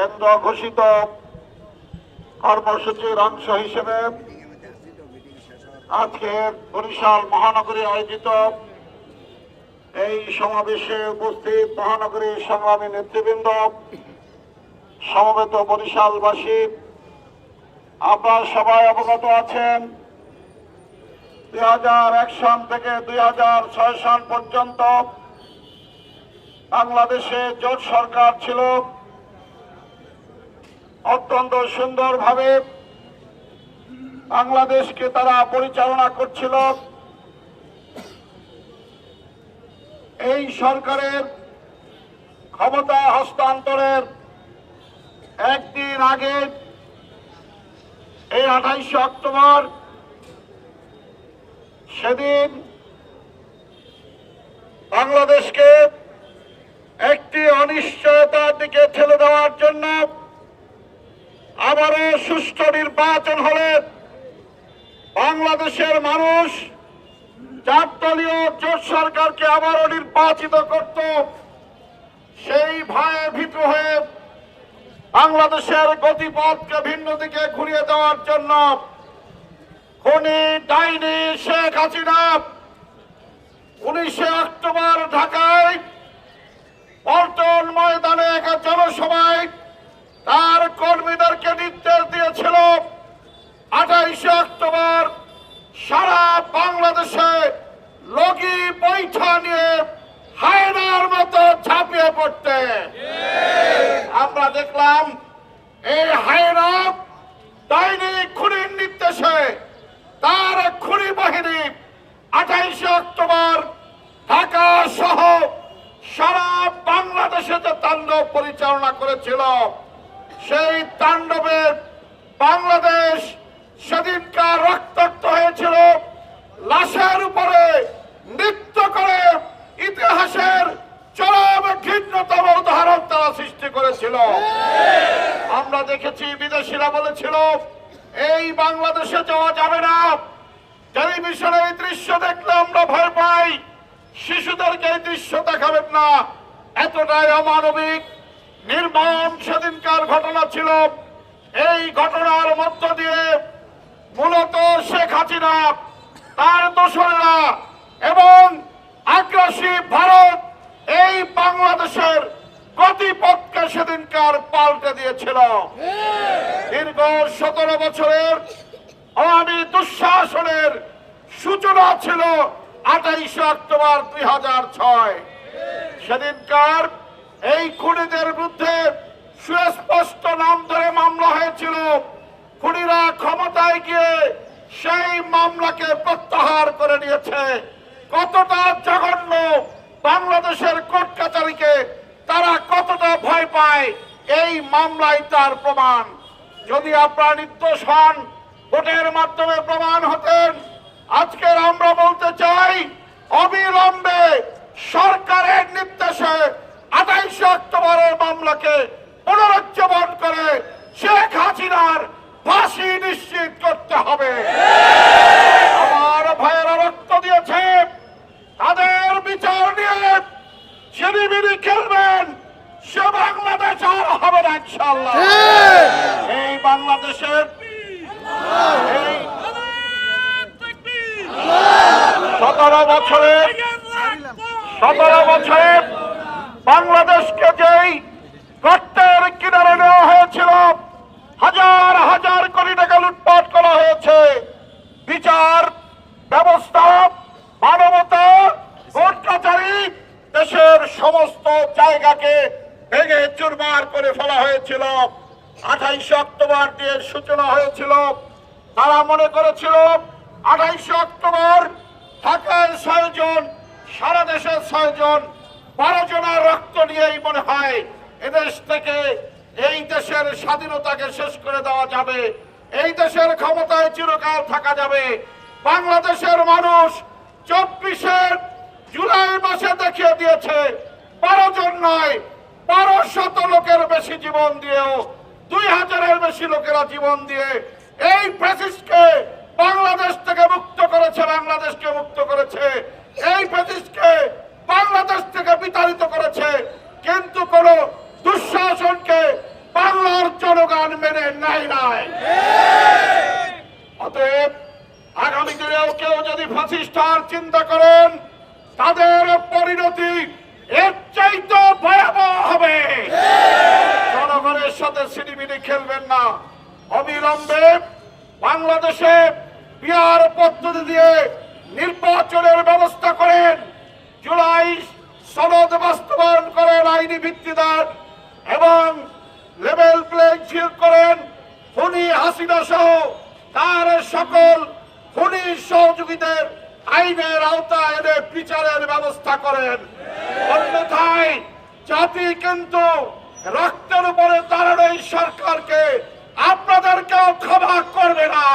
কেন্দ্র ঘোষিত কর্মসূচির অংশ হিসেবে আজকে বরিশাল মহানগরী আয়োজিত এই সমাবেশে উপস্থিত মহানগরী সংগ্রামী নেতৃবৃন্দ, সমবেত বরিশালবাসী আপনারা সবাই অবগত আছেন, দুই হাজার এক সন থেকে দুই হাজার ছয় সন পর্যন্ত বাংলাদেশে জোট সরকার ছিল। অত্যন্ত সুন্দরভাবে বাংলাদেশকে তারা পরিচালনা করছিল। এই সরকারের ক্ষমতা হস্তান্তরের একদিন আগে, এই আঠাইশে অক্টোবর, সেদিন বাংলাদেশকে একটি অনিশ্চয়তার দিকে ঠেলে দেওয়ার জন্য আবারও সুষ্ঠু নির্বাচন হলে বাংলাদেশের মানুষ চার দলীয় জোট সরকারকে আবারও নির্বাচিত করত। সেই ভয়ে ভীত হয়ে বাংলাদেশের গতিপথকে ভিন্ন দিকে ঘুরিয়ে দেওয়ার জন্য খনি ডাইনি শেখ হাসিনা উনিশে অক্টোবর ঢাকায় পল্টন ময়দানে এক জনসভায় তার কর্মীদেরকে নির্দেশ দিয়েছিল আঠাইশে অক্টোবর সারা বাংলাদেশে লগি বৈঠা নিয়ে হায়নার মতো ঝাঁপিয়ে পড়তে। আমরা দেখলাম এই হায়না দৈনিক খুনির নির্দেশে তার খুনি বাহিনী আঠাইশে অক্টোবর ঢাকা সহ সারা বাংলাদেশে যে তাণ্ডব পরিচালনা করেছিল, সেই তাণ্ডবে বাংলাদেশ সেদিনকার রক্তাক্ত হয়েছিল লাশের উপরে নৃত্য করে ইতিহাসের চরম ঘৃণ্যতম উদাহরণ তারা সৃষ্টি করেছিল। আমরা দেখেছি বিদেশিরা বলেছিল, এই বাংলাদেশে যাওয়া যাবে না। টেলিভিশনে এই দৃশ্য দেখলে আমরা ভয় পাই। শিশুদেরকে এই দৃশ্য দেখাবেন না। এতটাই অমানবিক, নির্মম সেদিনকার ঘটনা ছিল। এই ঘটনার মধ্য হাসিনা তার দোসরেরা এবং আগ্রাসী ভারত এই বাংলাদেশের গতিপথকে সেদিনকার পাল্টে দিয়েছিল। দীর্ঘ সতেরো বছরের আওয়ামী দুঃশাসনের সূচনা ছিল আঠাইশে অক্টোবর দুই হাজার ছয়। সেদিনকার এই খুনিদের বিরুদ্ধে সুস্পষ্ট নাম ধরে মামলা হয়েছিল। খুনিরা ক্ষমতায় গিয়ে সেই মামলাকে প্রত্যাহার করে নিয়েছে। কতটা জঘন্য বাংলাদেশের কোর্ট কাচারিকে তারা কতটা ভয় পায়, এই মামলায় তার প্রমাণ। যদি আপনারা নির্দোষ হন, ভোটের মাধ্যমে প্রমাণ হতেন। আজকের আমরা বলতে চাই, অবিলম্বে সরকারের নির্দেশে আঠাইশে অক্টোবরের মামলাকে পুনরুজ্জীবন করে শেখ হাসিনার ফাঁসি নিশ্চিত করতে হবে। আমার ভাইয়েরা রক্ত দিয়েছে। তাদের বিচার নিয়ে ছিনিমিনি খেলবেন সে বাংলাদেশ আর হবে না ইনশাল্লাহ এই বাংলাদেশের সতেরো বছরের সতেরো বছরে বাংলাদেশকে যেই গর্তের কিনারে নেওয়া হয়েছিল হাজার হাজার কোটি টাকা লুটপাট করা হয়েছে বিচার ব্যবস্থা, মানবতা কোর্ট দেশের সমস্ত জায়গাকে ভেঙে চুরমার করে ফেলা হয়েছিল। আঠাইশে অক্টোবর দিয়ে সূচনা হয়েছিল। তারা মনে করেছিল, আঠাইশে অক্টোবর ঢাকায় ছয়জন, সারা দেশে ছয়জন, বারো জনের রক্ত নিয়েই মনে হয় এদেশ থেকে এই দেশের স্বাধীনতাকে শেষ করে দেওয়া যাবে। এই দেশের ক্ষমতায় চিরকাল থাকা যাবে। বাংলাদেশের মানুষ চব্বিশের জুলাই মাসে দেখিয়ে দিয়েছে, বারো জন নয়, বারো শত লোকের বেশি জীবন দিয়েও, দুই হাজারের বেশি লোকেরা জীবন দিয়ে এই ফ্যাসিস্টকে বাংলাদেশ থেকে মুক্ত করেছে, বাংলাদেশকে মুক্ত করেছে। এই ফ্যাসিস্টকে বাংলাদেশ থেকে বিতাড়িত করেছে। কিন্তু কোন ফাঁসিস্টার চিন্তা করেন, তাদের পরিণতি এর চাইতে ভয়াবহ হবে। জনগণের সাথে সিনেমিনি খেলবেন না। অবিলম্বে বাংলাদেশে বিহার পদ্ধতি দিয়ে নির্বাচনের ব্যবস্থা করেন। জুলাই সনদ বাস্তবায়ন করেন আইনি ভিত্তি এবং লেভেল প্লেইং ফিল্ড করেন। খুনি হাসিনা সহ তার সকল খুনি সহযোগীদের আইনের আওতায় এনে বিচারের ব্যবস্থা করেন। অন্যথায় জাতি কিন্তু রক্তের উপরে দাঁড়ানো এই সরকারকে আপনাদেরকেও ক্ষমা করবে না।